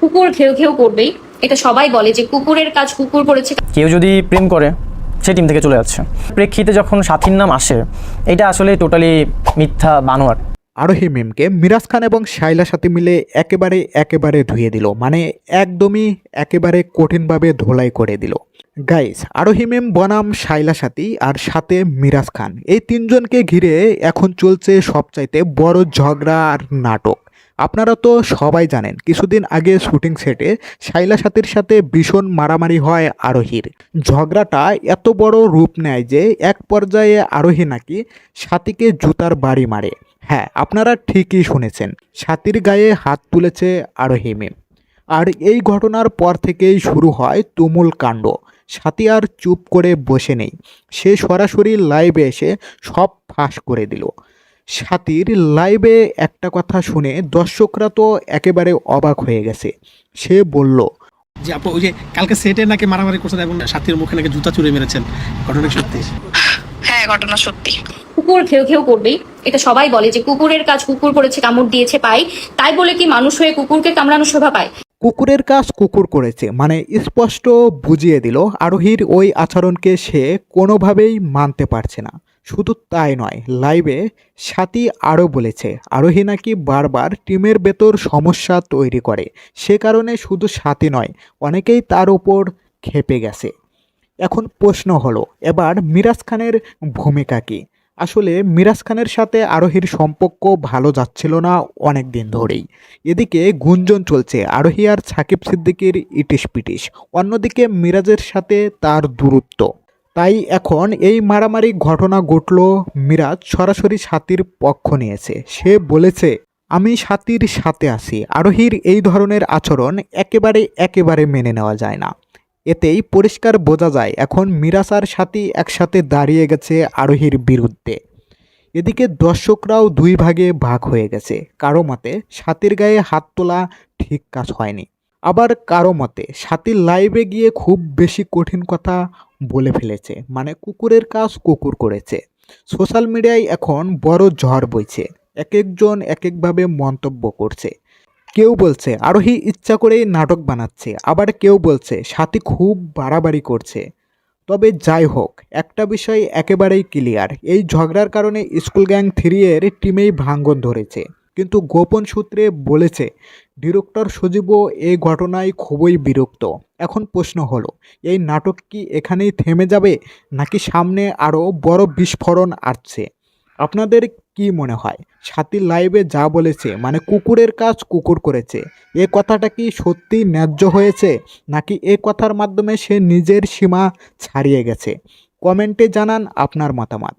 কুকুর ঘেউ ঘেউ করবেই। এটা সবাই বলে যে কুকুরের কাজ কুকুর করেছে। কেউ যদি প্রেম করে সে টিম থেকে চলে যাচ্ছে। প্রেক্ষিতে যখন সাথীর নাম আসে এটা আসলে টোটালি মিথ্যা বানোয়ার। আরোহী মিমকে মিরাজ খান এবং শাইলা সাথী মিলে একেবারে একেবারে ধুয়ে দিল। মানে একদমই একেবারে কঠিনভাবে ধোলাই করে দিল। গাইস আরোহী মিম বনাম শাইলা সাথী আর সাথে মিরাজ খান। এই তিনজনকে ঘিরে এখন চলছে সবচাইতে বড় ঝগড়া আর নাটক। আপনারা তো সবাই জানেন, কিছুদিন আগে শুটিং সেটে শাইলা সাথীর সাথে ভীষণ মারামারি হয় আরোহীর। ঝগড়াটা এত বড় রূপ নেয় যে এক পর্যায়ে আরোহী নাকি সাথীকে জুতার বাড়ি মারে। হ্যাঁ আপনারা ঠিকই শুনেছেন, সাথীর গায়ে হাত তুলেছে আরোহী মিম আর এই ঘটনার পর থেকেই শুরু হয় তুমুল কাণ্ড। সাথী আর চুপ করে বসে নেই। সে সরাসরি লাইভে এসে সব ফাঁস করে দিল। সাথীর লাইভে একটা কথা শুনে দর্শকরা তো একেবারে অবাক হয়ে গেছে। সে বলল যে আপু ওই যে কালকে সেটে নাকি মারামারি করছেন এবং সাথীর মুখে নাকি জুতা চুরে মেরেছেন। ঘটনা সত্যি? হ্যাঁ ঘটনা সত্যি। কুকুর ঘেউ ঘেউ করবেই। এটা সবাই বলে যে কুকুরের কাজ কুকুর করেছে কামড় দিয়েছে পাই তাই বলে কি মানুষ হয়ে কুকুরকে কামড়ানো শোভা পায়? কুকুরের কাজ কুকুর করেছে মানে স্পষ্ট বুঝিয়ে দিল আরোহীর ওই আচরণকে সে কোনোভাবেই মানতে পারছে না। শুধু তাই নয়, লাইভে সাথী আরও বলেছে, আরোহী নাকি বারবার টিমের ভেতর সমস্যা তৈরি করে। সে কারণে শুধু সাথী নয়, অনেকেই তার ওপর খেপে গেছে। এখন প্রশ্ন হলো, এবার মিরাজ খানের ভূমিকা কী? আসলে মিরাজ খানের সাথে আরোহীর সম্পর্ক ভালো যাচ্ছিল না অনেক দিন ধরেই। এদিকে গুঞ্জন চলছে, আরোহী আর সাকিব সিদ্দিকির ইটিস পিটিস অন্যদিকে মিরাজের সাথে তার দূরত্ব। তাই এখন এই মারামারি ঘটনা ঘটল মিরাজ সরাসরি সাথীর পক্ষ নিয়েছে। সে বলেছে, আমি সাথীর সাথে আছি। আরোহীর এই ধরনের আচরণ একেবারে একেবারে মেনে নেওয়া যায় না। এতেই পরিষ্কার বোঝা যায় এখন মিরাজ আর সাথী একসাথে দাঁড়িয়ে গেছে আরোহীর বিরুদ্ধে। এদিকে দর্শকরাও দুই ভাগে ভাগ হয়ে গেছে। কারও মতে, সাথীর গায়ে হাত তোলা ঠিক কাজ হয়নি। আবার কারও মতে সাথীর লাইভে গিয়ে খুব বেশি কঠিন কথা বলে ফেলেছে। মানে কুকুরের কাজ কুকুর করেছে। সোশ্যাল মিডিয়ায় এখন বড় ঝড় বইছে। এক একজন এক একভাবে মন্তব্য করছে। কেউ বলছে, আরোহী ইচ্ছা করেই নাটক বানাচ্ছে। আবার কেউ বলছে, সাথী খুব বাড়াবাড়ি করছে। তবে যাই হোক, একটা বিষয় একেবারেই ক্লিয়ার এই ঝগড়ার কারণে স্কুল গ্যাং থ্রি এর টিমেই ভাঙ্গন ধরেছে। কিন্তু গোপন সূত্রে বলেছে, ডিরেক্টর সজীবও এই ঘটনায় খুবই বিরক্ত। এখন প্রশ্ন হলো, এই নাটক কি এখানেই থেমে যাবে নাকি সামনে আরও বড় বিস্ফোরণ আসছে? আপনাদের কি মনে হয়? সাথী লাইভে যা বলেছে মানে কুকুরের কাজ কুকুর করেছে, এ কথাটা কি সত্যি ন্যায্য হয়েছে নাকি এ কথার মাধ্যমে সে নিজের সীমা ছাড়িয়ে গেছে? কমেন্টে জানান আপনার মতামত।